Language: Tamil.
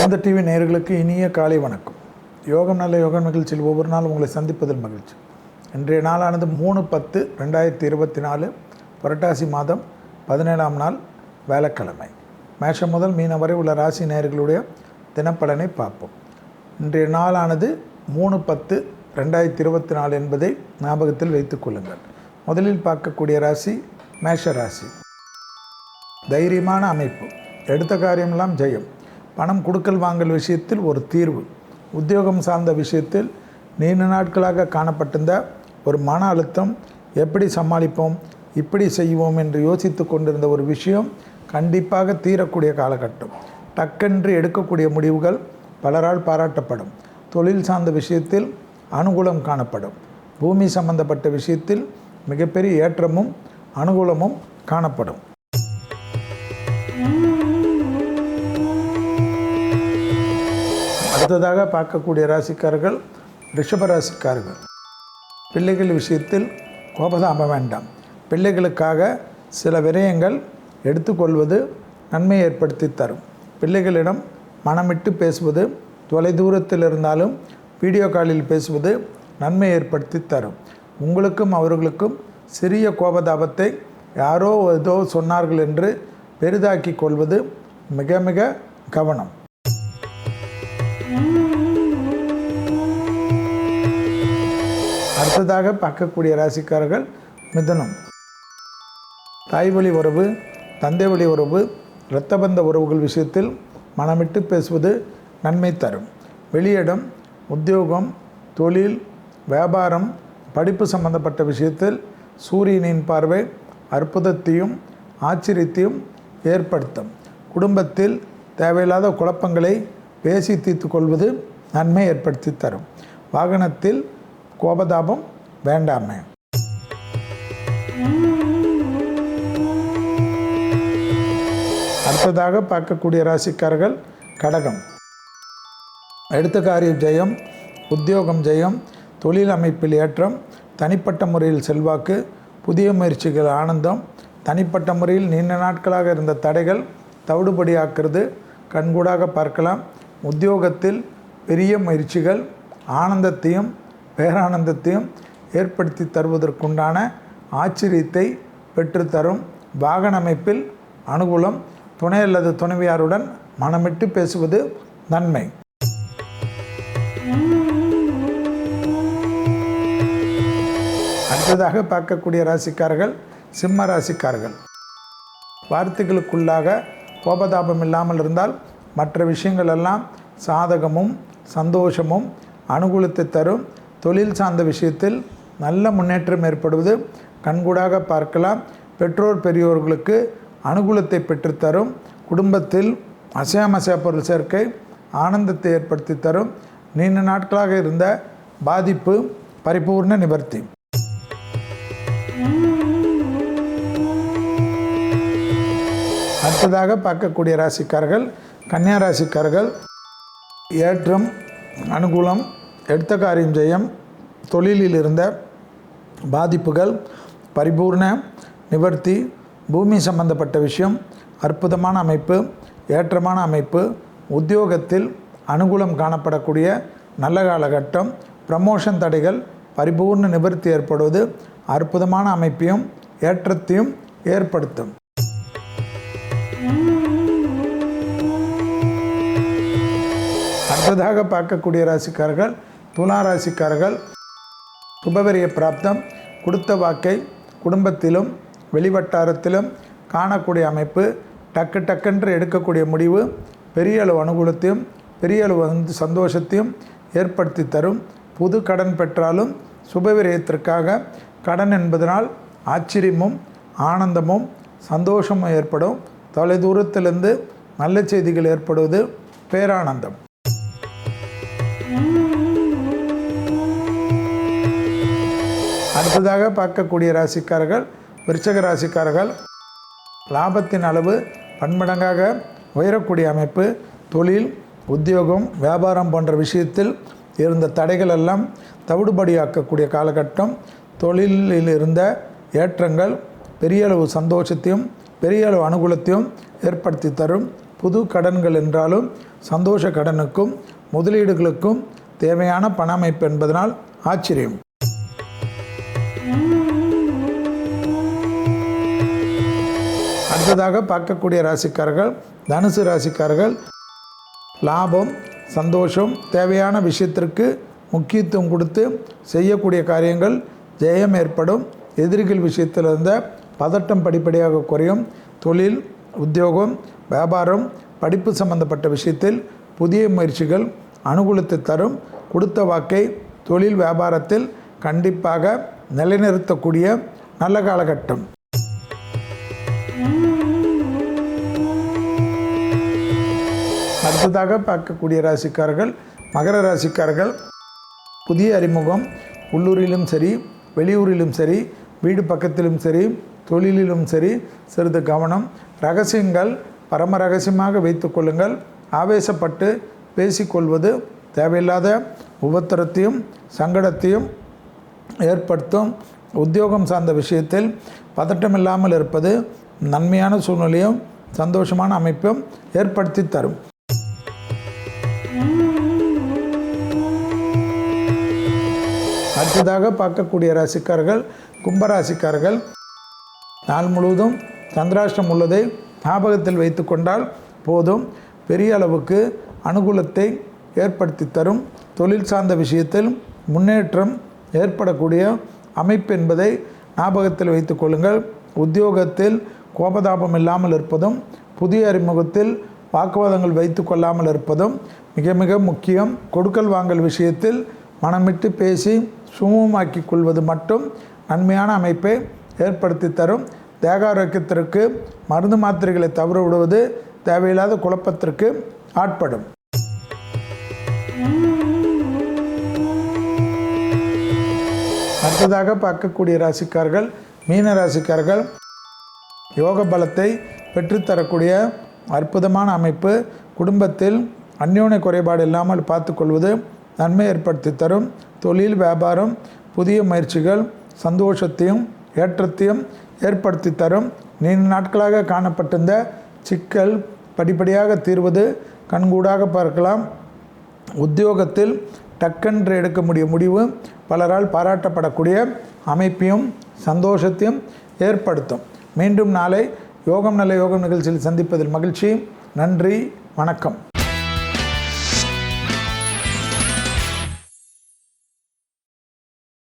வேந்த டிவி நேயர்களுக்கு இனிய காலை வணக்கம். யோகம் நல்ல யோகம் நிகழ்ச்சியில் ஒவ்வொரு நாளும் உங்களை சந்திப்பதில் மகிழ்ச்சி. இன்றைய நாளானது மூணு பத்து ரெண்டாயிரத்தி இருபத்தி நாலு புரட்டாசி மாதம் பதினேழாம் நாள் வேலைக்கிழமை. மேஷம் முதல் மீனம் வரை உள்ள ராசி நேயர்களுடைய தினப்பலனை பார்ப்போம். இன்றைய நாளானது மூணு பத்து ரெண்டாயிரத்தி இருபத்தி நாலு என்பதை ஞாபகத்தில் வைத்துக் கொள்ளுங்கள். முதலில் பார்க்கக்கூடிய ராசி மேஷ ராசி. தைரியமான அமைப்பு. எடுத்த காரியமெல்லாம் ஜெயம். பணம் கொடுக்கல் வாங்கல் விஷயத்தில் ஒரு தீர்வு. உத்தியோகம் சார்ந்த விஷயத்தில் நீண்ட நாட்களாக காணப்பட்டிருந்த ஒரு மன அழுத்தம் எப்படி சமாளிப்போம் இப்படி செய்வோம் என்று யோசித்து கொண்டிருந்த ஒரு விஷயம் கண்டிப்பாக தீரக்கூடிய காலகட்டம். டக்கென்று எடுக்கக்கூடிய முடிவுகள் பலரால் பாராட்டப்படும். தொழில் சார்ந்த விஷயத்தில் அனுகூலம் காணப்படும். பூமி சம்பந்தப்பட்ட விஷயத்தில் மிகப்பெரிய ஏற்றமும் அனுகூலமும் காணப்படும். அடுத்ததாக பார்க்கக்கூடிய ராசிக்காரர்கள் ரிஷப ராசிக்காரர்கள். பிள்ளைகள் விஷயத்தில் கோபதாம வேண்டாம். பிள்ளைகளுக்காக சில விரயங்கள் எடுத்துக்கொள்வது நன்மை ஏற்படுத்தி தரும். பிள்ளைகளிடம் மனமிட்டு பேசுவது தொலைதூரத்தில் இருந்தாலும் வீடியோ காலில் பேசுவது நன்மை ஏற்படுத்தி தரும். உங்களுக்கும் அவர்களுக்கும் சிறிய கோபதாபத்தை யாரோ ஏதோ சொன்னார்கள் என்று பெரிதாக்கி கொள்வது மிக மிக கவனம். அடுத்ததாக பார்க்கக்கூடிய ராசிக்காரர்கள் மிதனம். தாய் வழி உறவு தந்தை வழி உறவு இரத்த பந்த உறவுகள் விஷயத்தில் மனமிட்டு பேசுவது நன்மை தரும். வெளியிடம் உத்தியோகம் தொழில் வியாபாரம் படிப்பு சம்பந்தப்பட்ட விஷயத்தில் சூரியனின் பார்வை அற்புதத்தையும் ஆச்சரியத்தையும் ஏற்படுத்தும். குடும்பத்தில் தேவையில்லாத குழப்பங்களை பேசி தீர்த்து கொள்வது நன்மை ஏற்படுத்தி தரும். வாகனத்தில் கோபதாபம் வேண்டாமே. அடுத்ததாக பார்க்கக்கூடிய ராசிக்காரர்கள் கடகம். எடுத்த காரிய ஜெயம் உத்தியோகம் ஜெயம் தொழில் அமைப்பில் ஏற்றம் தனிப்பட்ட முறையில் செல்வாக்கு புதிய முயற்சிகள் ஆனந்தம் தனிப்பட்ட முறையில் நீண்ட நாட்களாக இருந்த தடைகள் தவிடுபடியாக்குறது கண்கூடாக பார்க்கலாம். உத்தியோகத்தில் பெரிய முயற்சிகள் ஆனந்தத்தையும் பேரானந்தத்தையும் ஏற்படுத்தி தருவதற்குண்டான ஆச்சரியத்தை பெற்றுத்தரும் வாகன அமைப்பில் அனுகூலம் துணை அல்லது துணைவியாருடன் மனமிட்டு பேசுவது நன்மை. அடுத்ததாக பார்க்கக்கூடிய ராசிக்காரர்கள் சிம்ம ராசிக்காரர்கள். வார்த்தைகளுக்குள்ளாக கோபதாபம் இல்லாமல் இருந்தால் மற்ற விஷயங்கள் எல்லாம் சாதகமும் சந்தோஷமும் அனுகூலத்தை தரும் தொழில் சார்ந்த விஷயத்தில் நல்ல முன்னேற்றம் ஏற்படுவது கண்கூடாக பார்க்கலாம். பெற்றோர் பெரியோர்களுக்கு அனுகூலத்தை பெற்றுத்தரும். குடும்பத்தில் அசையாமசையா பொருள் சேர்க்கை ஆனந்தத்தை ஏற்படுத்தி தரும். நீண்ட நாட்களாக இருந்த பாதிப்பு பரிபூர்ண நிவர்த்தி. அடுத்ததாக பார்க்கக்கூடிய ராசிக்காரர்கள் கன்னியா ராசிக்காரர்கள் ஏற்றம் அனுகூலம் எடுத்த காரியம் ஜெயம். தொழிலில் இருந்த பாதிப்புகள் பரிபூர்ண நிவர்த்தி பூமி சம்பந்தப்பட்ட விஷயம் அற்புதமான அமைப்பு ஏற்றமான அமைப்பு உத்தியோகத்தில் அனுகூலம் காணப்படக்கூடிய நல்ல காலகட்டம் ப்ரமோஷன் தடைகள் பரிபூர்ண நிவர்த்தி ஏற்படுவது அற்புதமான அமைப்பையும் ஏற்றத்தையும் ஏற்படுத்தும். அடுத்ததாக பார்க்கக்கூடிய ராசிக்காரர்கள் துலா ராசிக்காரர்கள் பிராப்தம் கொடுத்த வாக்கை குடும்பத்திலும் வெளிவட்டாரத்திலும் காணக்கூடிய அமைப்பு டக்கு டக்குன்று எடுக்கக்கூடிய முடிவு பெரிய அளவு அனுகூலத்தையும் பெரிய அளவு வந்து சந்தோஷத்தையும் ஏற்படுத்தி தரும். புது கடன் பெற்றாலும் சுபவிரயத்திற்காக கடன் என்பதனால் ஆச்சரியமும் ஆனந்தமும் சந்தோஷமும் ஏற்படும். தொலைதூரத்திலிருந்து நல்ல செய்திகள் ஏற்படுவது பேரானந்தம். அடுத்ததாக பார்க்கக்கூடிய ராசிக்காரர்கள் விருச்சக ராசிக்காரர்கள் லாபத்தின் அளவு பன்மடங்காக உயரக்கூடிய அமைப்பு தொழில் உத்தியோகம் வியாபாரம் போன்ற விஷயத்தில் இருந்த தடைகள் எல்லாம் தவிடுபடியாக்கக்கூடிய காலகட்டம் தொழிலில் இருந்த ஏற்றங்கள் பெரிய அளவு சந்தோஷத்தையும் பெரிய அளவு அனுகூலத்தையும் ஏற்படுத்தி தரும். புது கடன்கள் என்றாலும் சந்தோஷ கடனுக்கும் முதலீடுகளுக்கும் தேவையான பண அமைப்பு என்பதனால் ஆச்சரியம். அடுத்ததாக பார்க்கக்கூடிய ராசிக்காரர்கள் தனுசு ராசிக்காரர்கள் லாபம் சந்தோஷம் தேவையான விஷயத்திற்கு முக்கியத்துவம் கொடுத்து செய்யக்கூடிய காரியங்கள் ஜெயம் ஏற்படும். எதிரிகள் விஷயத்தில் இருந்த பதட்டம் படிப்படியாக குறையும். தொழில் உத்தியோகம் வியாபாரம் படிப்பு சம்பந்தப்பட்ட விஷயத்தில் புதிய முயற்சிகள் அனுகூலத்தை தரும். கொடுத்த வாக்கை தொழில் வியாபாரத்தில் கண்டிப்பாக நிலைநிறுத்தக்கூடிய நல்ல காலகட்டம். அடுத்ததாக பார்க்கக்கூடிய ராசிக்காரர்கள் மகர ராசிக்காரர்கள் புதிய அறிமுகம் உள்ளூரிலும் சரி வெளியூரிலும் சரி வீடு பக்கத்திலும் சரி தொழிலிலும் சரி சிறிது கவனம். ரகசியங்கள் பரம ரகசியமாக வைத்துக்கொள்ளுங்கள் ஆவேசப்பட்டு பேசிக்கொள்வது தேவையில்லாத உபத்திரத்தையும் சங்கடத்தையும் ஏற்படுத்தும். உத்தியோகம் சார்ந்த விஷயத்தில் பதட்டமில்லாமல் இருப்பது நன்மையான சூழ்நிலையும் சந்தோஷமான அமைப்பும் ஏற்படுத்தி தரும். அடுத்ததாக பார்க்கக்கூடிய ராசிக்காரர்கள் கும்பராசிக்காரர்கள். நாள் முழுவதும் சந்திராஷ்டம் உள்ளதை ஞாபகத்தில் வைத்து கொண்டால் போதும். பெரிய அளவுக்கு அனுகூலத்தை ஏற்படுத்தி தரும். தொழில் சார்ந்த விஷயத்தில் முன்னேற்றம் ஏற்படக்கூடிய அமைப்பு என்பதை ஞாபகத்தில் வைத்து கொள்ளுங்கள். உத்தியோகத்தில் கோபதாபம் இல்லாமல் இருப்பதும் புதிய அறிமுகத்தில் வாக்குவாதங்கள் வைத்து கொள்ளாமல் இருப்பதும் மிக மிக முக்கியம். கொடுக்கல் வாங்கல் விஷயத்தில் மனமிட்டு பேசி சுமூகமாக்கி கொள்வது மட்டும் நன்மையான அமைப்பை ஏற்படுத்தி தரும். தேகாரோக்கியத்திற்கு மருந்து மாத்திரைகளை தவற விடுவது தேவையில்லாத குழப்பத்திற்கு ஆட்படும். அடுத்ததாக பார்க்கக்கூடிய ராசிக்கார்கள் மீன ராசிக்கார்கள் யோக பலத்தை பெற்றுத்தரக்கூடிய அற்புதமான அமைப்பு. குடும்பத்தில் அந்யோன்ய குறைபாடு இல்லாமல் பார்த்துக்கொள்வது நன்மை ஏற்படுத்தி தரும். தொழில் வியாபாரம் புதிய முயற்சிகள் சந்தோஷத்தையும் ஏற்றத்தையும் ஏற்படுத்தி தரும். நீண்ட நாட்களாக காணப்பட்டிருந்த சிக்கல் படிப்படியாக தீர்வது கண்கூடாக பார்க்கலாம். உத்தியோகத்தில் டக்கென்று எடுக்க முடிய முடிவு பலரால் பாராட்டப்படக்கூடிய அமைப்பையும் சந்தோஷத்தையும் ஏற்படுத்தும். மீண்டும் நாளை யோகம் நல்ல யோகம் நிகழ்ச்சியில் சந்திப்பதில் மகிழ்ச்சி. நன்றி வணக்கம்.